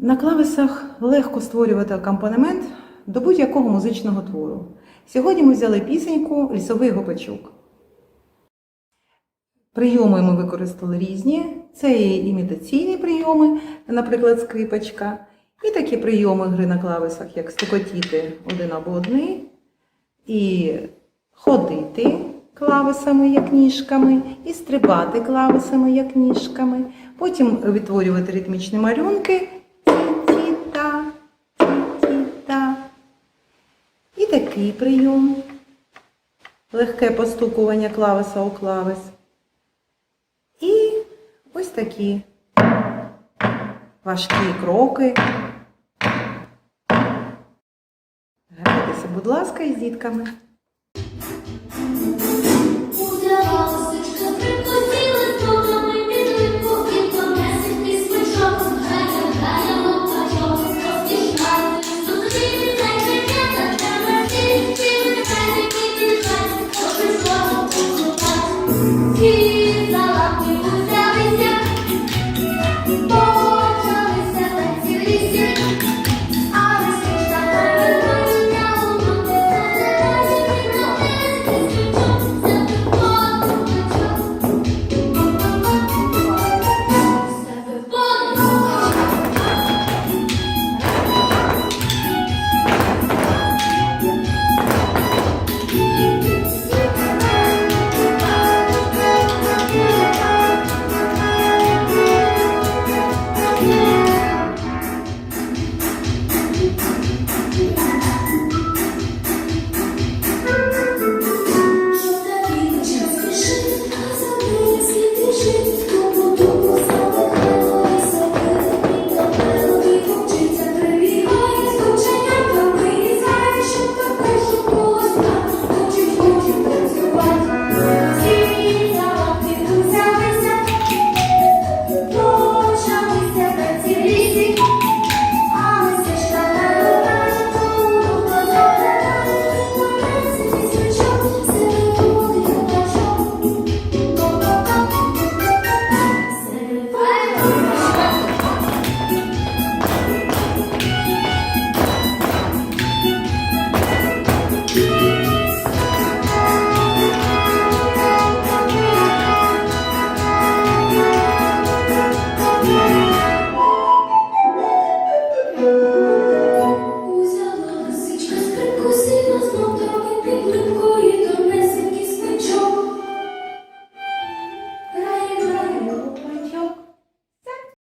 На клавесах легко створювати акомпанемент до будь-якого музичного твору. Сьогодні ми взяли пісеньку Лісовий гопачок. Прийоми ми використали різні. Це є імітаційні прийоми, наприклад, скрипочка, і такі прийоми гри на клавесах, як стукотіти один або одни, і ходити клавесами, як ніжками, і стрибати клавесами, як ніжками. Потім відтворювати ритмічні малюнки. Ті-ті-та. І такий прийом. Легке постукування клавеса у клавес. І ось такі важкі кроки. Грайтеся, будь ласка, із дітками. Bye.